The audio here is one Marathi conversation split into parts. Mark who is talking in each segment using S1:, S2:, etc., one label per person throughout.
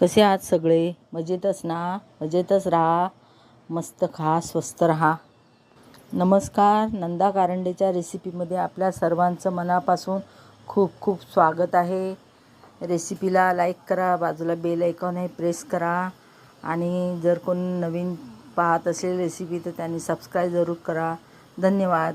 S1: कसे आहात सगळे? मजेतच ना? मजेतच राहा. मस्त खा स्वस्त राहा. नमस्कार. नंदा कारंडेच्या रेसिपीमध्ये आपल्या सर्वांचं मनापासून खूप खूप स्वागत आहे. रेसिपीला लाईक करा. बाजूला बेल ऐकॉन आहे प्रेस करा. आणि जर कोण नवीन पाहत असेल रेसिपी तर त्यांनी सबस्क्राईब जरूर करा. धन्यवाद.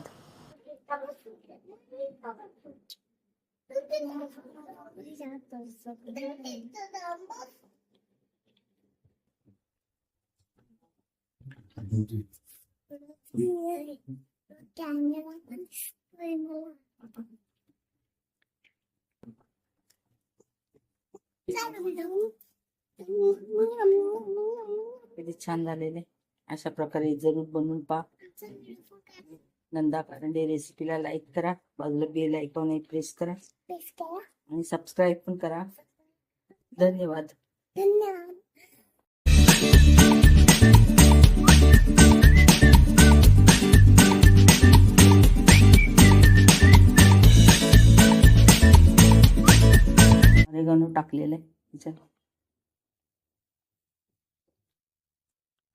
S1: किती छान झालेले. अशा प्रकारे जरूर बनवून पहा. नंदा कारंडे रेसिपीला लाईक करा. बाजूला बेल आहे प्रेस करा. आणि सबस्क्राईब पण करा. धन्यवाद.
S2: धन्यवाद.
S1: अरेगानो टाकलेलं आहे ह्याच्यात.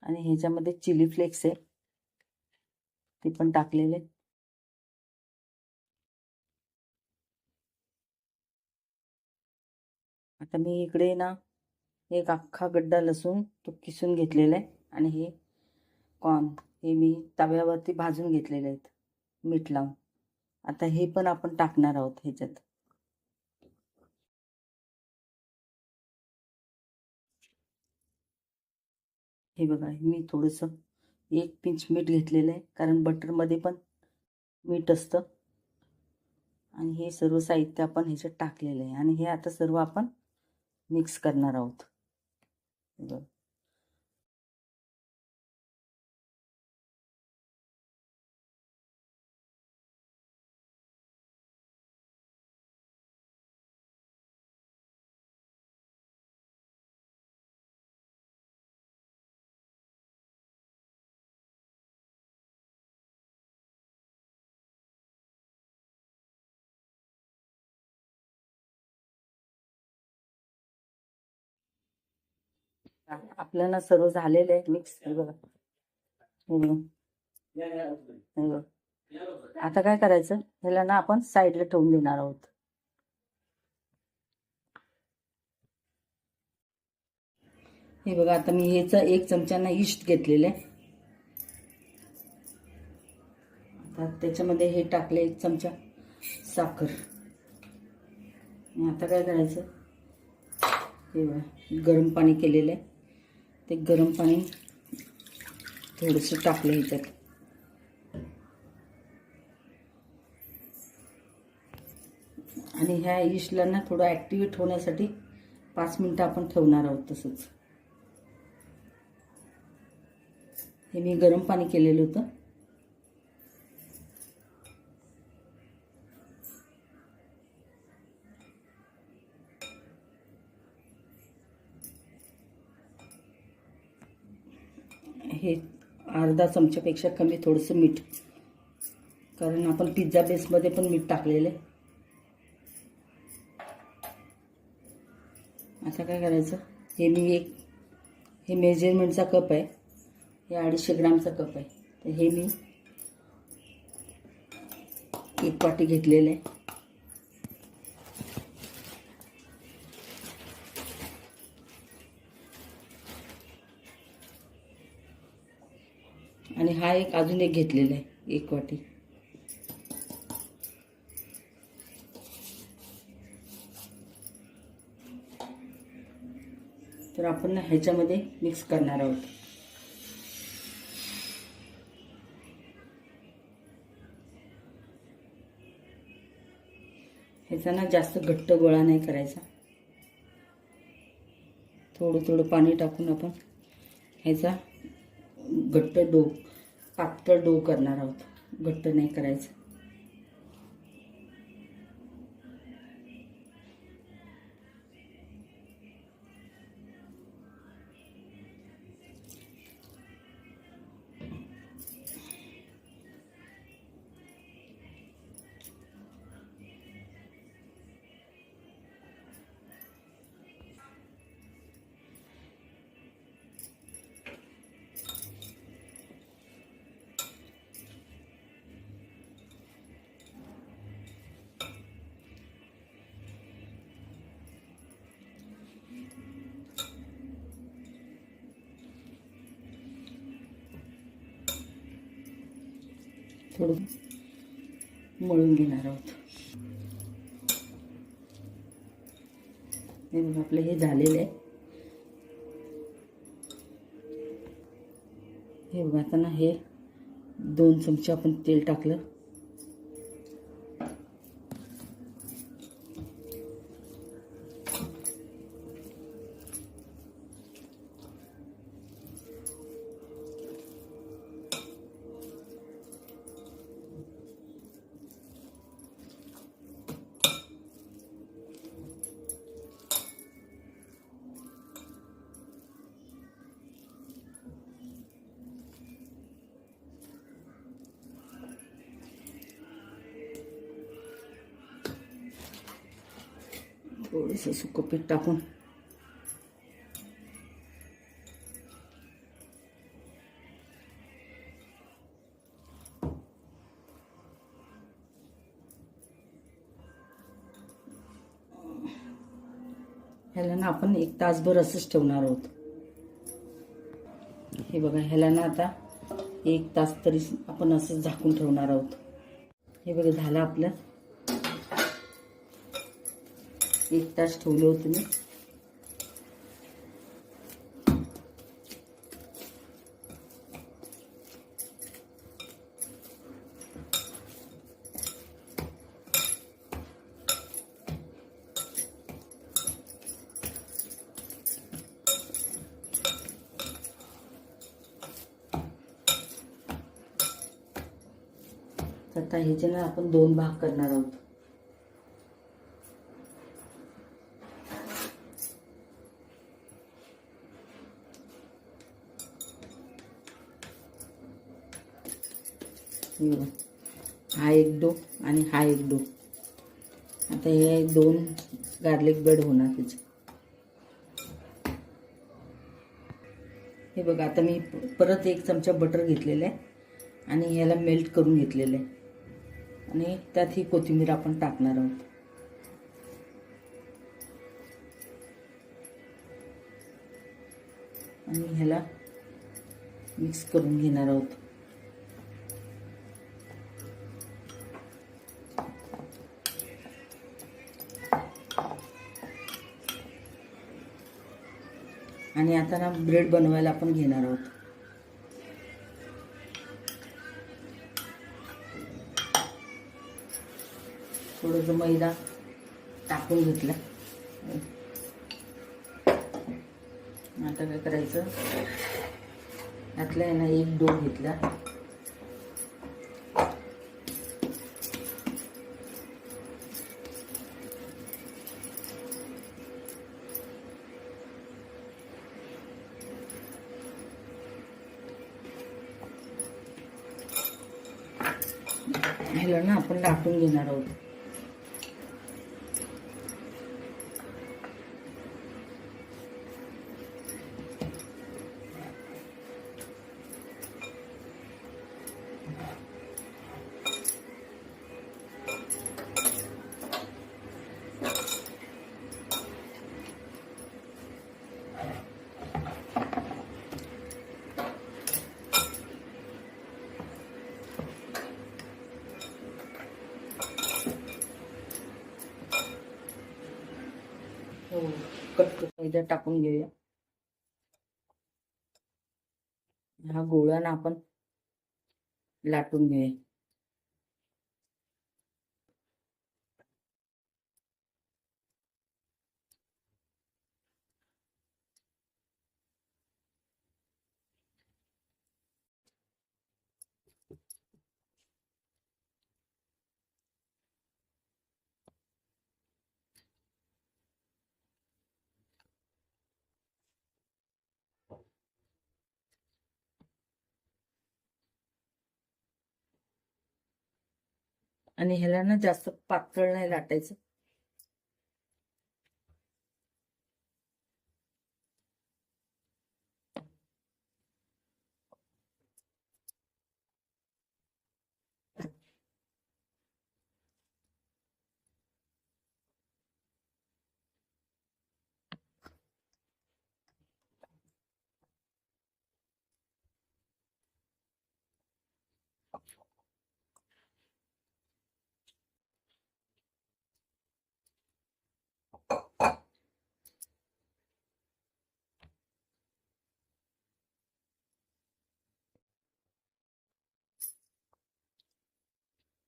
S1: आणि ह्याच्यामध्ये चिली फ्लेक्स आहे. ते पण टाकलेले आता मी इकडे ना एक अख्खा गड्डा लसूण तो किसून घेतलेला आहे. आणि हे कॉर्न हे मी तव्यावरती भाजून घेतलेले आहेत. मीठ लावून. आता हे पण आपण टाकणार आहोत ह्याच्यात. हे बघा मी थोडंसं एक पिंच मीठ घेतलेलं आहे कारण बटरमध्ये पण मीठ असतं. आणि हे सर्व साहित्य आपण ह्याच्यात टाकलेलं आहे. आणि हे आता सर्व आपण मिक्स करणार आहोत. हे आपलं आपल्याला सर्व झालेलं आहे मिक्स बघा. आता काय करायचं? ह्याला ना आपण साईडला ठेवून देणार आहोत. हे बघा आता मी ह्याचा एक चमच्यांना इस्ट घेतलेलं आहे. आता त्याच्यामध्ये हे टाकले एक चमचा साखर. आता काय करायचं? हे बघा गरम पाणी केलेलं आहे. ते गरम पाणी थोडंसं टाकलं ह्याच्यात आणि ह्या इशला ना थोडं ॲक्टिवेट होण्यासाठी पाच मिनटं आपण ठेवणार आहोत तसंच. हे मी गरम पाणी केलेलं होतं हे अर्धा चमच्यापेक्षा कमी थोडंसं मीठ. कारण आपण पिझ्झा बेसमध्ये पण मीठ टाकलेलं आहे. आता काय करायचं? हे मी एक हे मेजरमेंटचा कप आहे. हे अडीचशे ग्रामचा कप आहे. तर हे मी एक वाटी घेतलेलं आहे. हा एक अजून एक घेतलेला आहे एक वाटी. तर आपण ना ह्याच्यामध्ये मिक्स करणार आहोत. ह्याचा ना जास्त घट्ट गोळा नाही करायचा. थोडं थोडं पाणी टाकून आपण ह्याचा घट्ट डोक पातळ डो करणार आहोत. घट्ट नाही करायचं. थोडं मळून घेणार आहोत. हे बघा आपलं हे झालेलं आहे. हे बघा आता ना हे दोन चमचे आपण तेल टाकलं. थोडंसं सुकं पीठ टाकून ह्याला ना आपण एक तासभर असंच ठेवणार आहोत. हे बघा ह्याला ना आता एक तास तरी आपण असंच झाकून ठेवणार आहोत. हे बघा झालं आपलं. एक तास ठेवलं होतं मी. आता ह्याचे ना आपण दोन भाग करणार आहोत. हे हा एक डो आणि हा एक डो. आता हे दोन गार्लिक ब्रेड होणार त्याचे हे बघा आता मी परत एक चमचा बटर घेतलेलं आहे आणि ह्याला मेल्ट करून घेतलेलं आहे. आणि त्यात ही कोथिंबीर आपण टाकणार आहोत. आणि ह्याला मिक्स करून घेणार आहोत. आणि आता ना ब्रेड बनवायला आपण घेणार आहोत. थोडंसं मैदा टाकून घेतला. आता काय करायचं? यातला आहे ना एक डो घेतला ह्याला ना कट टाकून घेऊया. हा गोळा आपण लाटून घेऊया. आणि ह्याला ना जास्त पातळ नाही लाटायचं.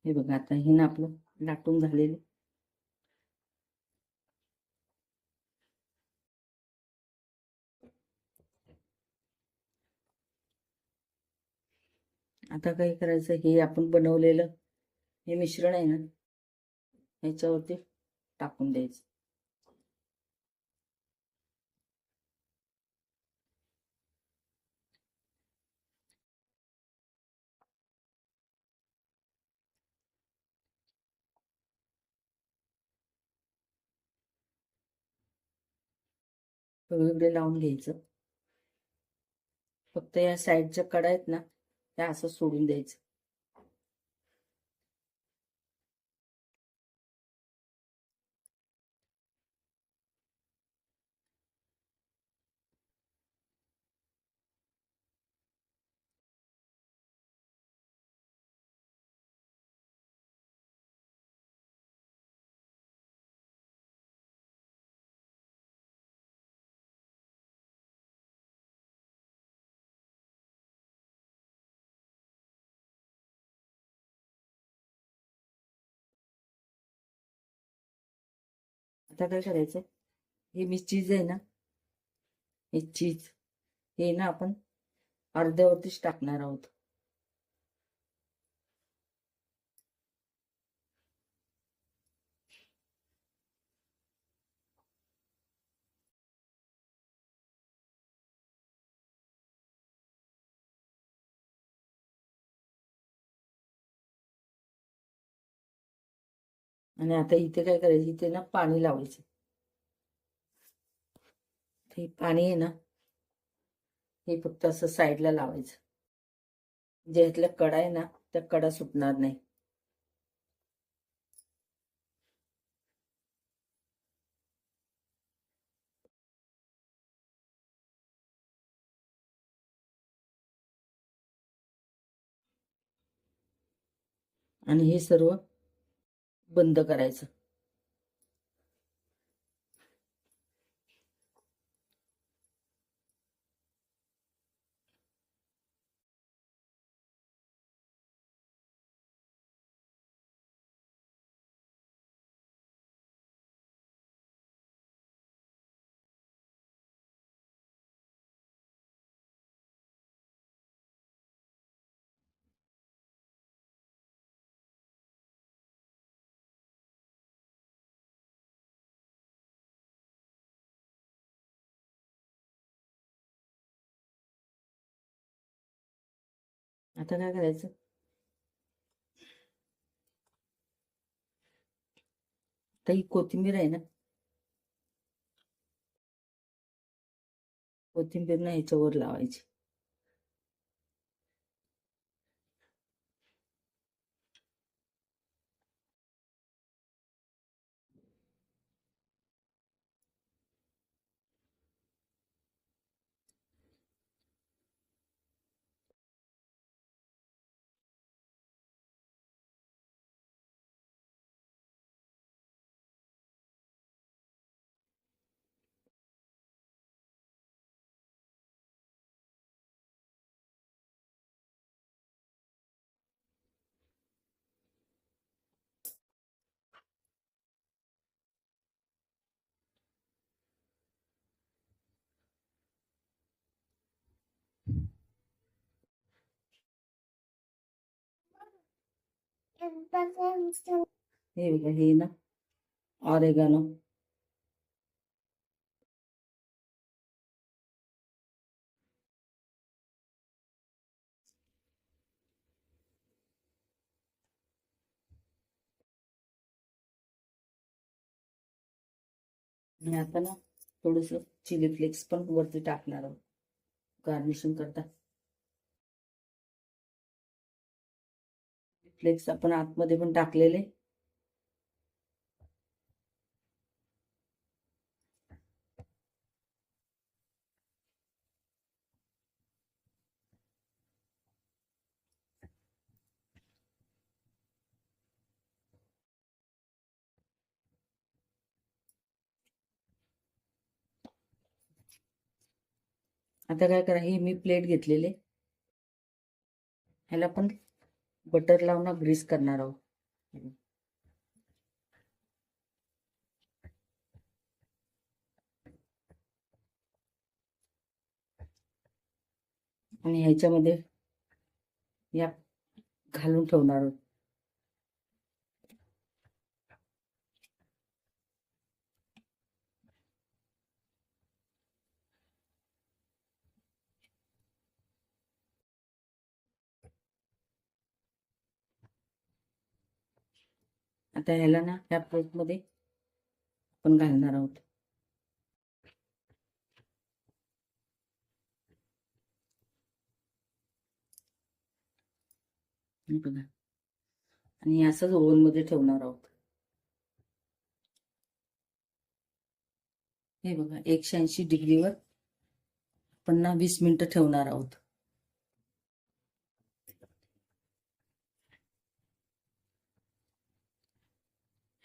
S1: हे बघा आता हे ना आपलं लाटून झालेलं. आता काय करायचं हे आपण बनवलेलं हे मिश्रण आहे ना ह्याच्यावरती टाकून द्यायचं. वेगवेगळे लावून घ्यायचं. फक्त या साईडच्या कडा आहेत ना त्या असं सोडून द्यायचं. आता काय करायचं? हे मी चीज आहे ना? हे चीज हे ना आपण अर्ध्यावरतीच टाकणार आहोत. आणि आता इथे काय करायचं? इथे ना पाणी लावायचं. हे पाणी आहे ना हे फक्त असं साईडला लावायचं. जे ह्यातल्या कडा आहे ना त्या कडा सुटणार नाही. आणि हे सर्व बंद करायचं. आता काय करायचं? आता ही कोथिंबीर आहे ना? कोथिंबीर ना ह्याच्यावर लावायची. हे बघा हे ना ऑरेगानो आता ना थोडस चिली फ्लेक्स पण वरती टाकणार आहोत. गार्निशिंग करता. फ्लेक्स आपण आतमध्ये पण टाकलेले. आता काय करा हे मी प्लेट घेतलेले. ह्याला पण बटर लावून ग्रीस करणार आहोत. आणि ह्याच्यामध्ये या घालून ठेवणार आहोत. आता ह्याला ना ह्या प्लेटमध्ये आपण घालणार आहोत. हे बघा. आणि असंच ओव्हनमध्ये ठेवणार आहोत. हे बघा एकशे ऐंशी डिग्रीवर आपण ना वीस मिनिटं ठेवणार आहोत.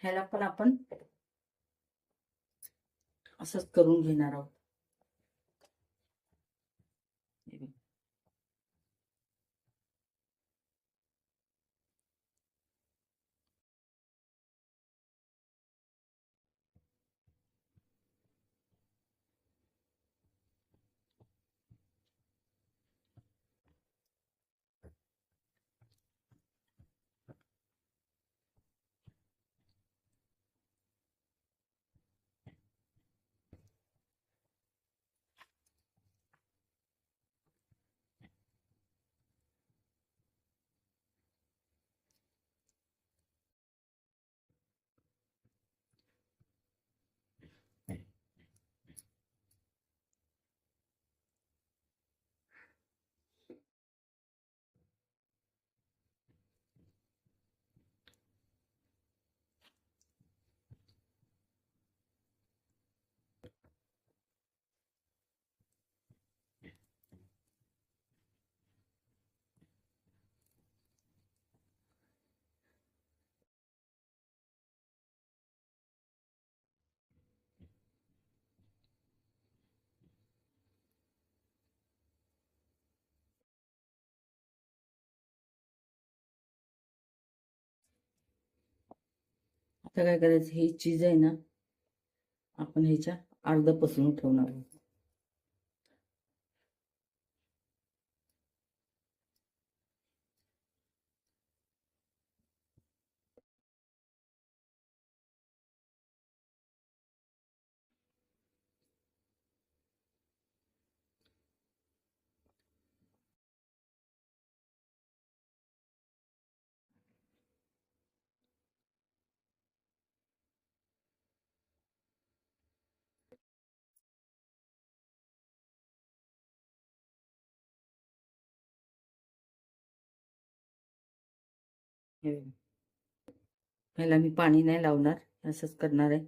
S1: ह्याला पण आपण असंच करून घेणार आहोत हे बघा. आता काय करायचं? ही चीज आहे ना आपण ह्याच्या अर्ध पसरून ठेवणार आहोत. ह्याला मी पाणी नाही लावणार असंच करणार आहे.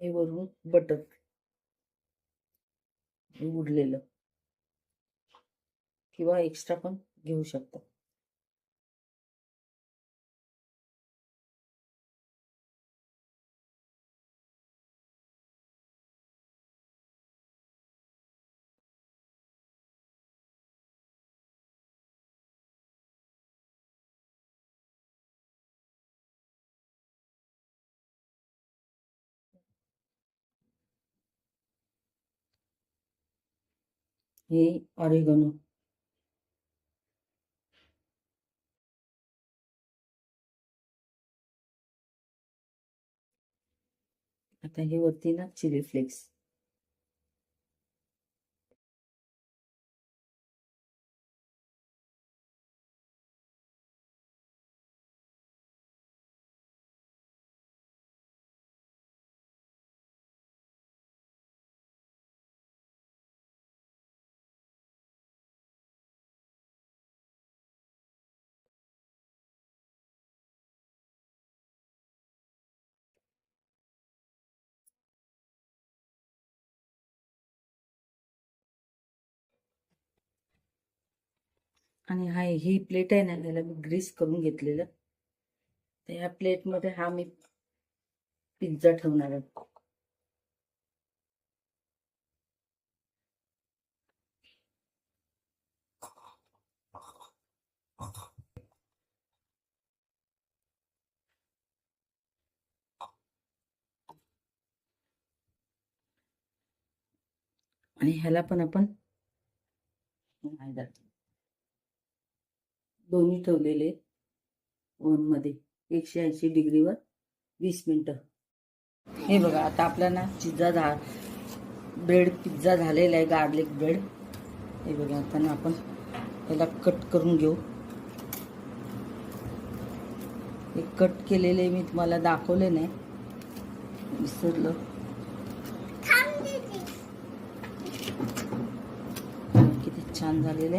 S1: हे वरून बटर उडलेलं किंवा एक्स्ट्रा पण घेऊ शकता. हे ऑरेगनो आता हे वरती ना चिली आणि हा ही प्लेट आहे ना याला मी ग्रीस करून घेतलेलं. तर ह्या प्लेटमध्ये हा मी पिझ्झा ठेवणार आहे. आणि ह्याला पण आपण नाही जातो दोन्ही ठेवलेले ओव्हन एकशे ऐंशी डिग्रीवर वीस मिनटं. हे बघा आता आपला ना पिझ्झा झा ब्रेड पिझ्झा झालेला आहे गार्लिक ब्रेड हे बघा आता ना आपण त्याला कट करून घेऊ. हे कट केलेले मी तुम्हाला दाखवले नाही. विसरलं. किती छान झालेले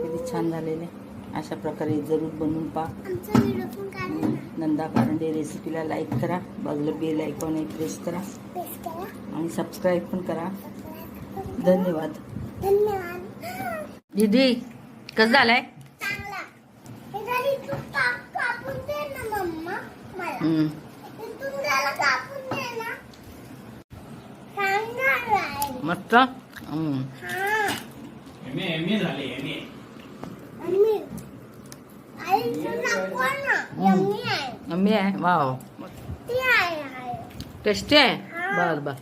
S1: किती छान झालेले अशा प्रकारे जरूर बनवून पहा. नंदा कारंडे रेसिपीला लाईक करा. बाजूला बेल आयकॉन प्रेस करा. आणि सबस्क्राईब पण करा. धन्यवाद.
S2: धन्यवाद
S1: दीदी कसं झालंय?
S2: चांगला. हे आई तू दाखवा ना यम्मी आहे
S1: मम्मी आहे वाव
S2: ती आहे आहे
S1: टेस्टी आहे
S2: हा.
S1: बर बर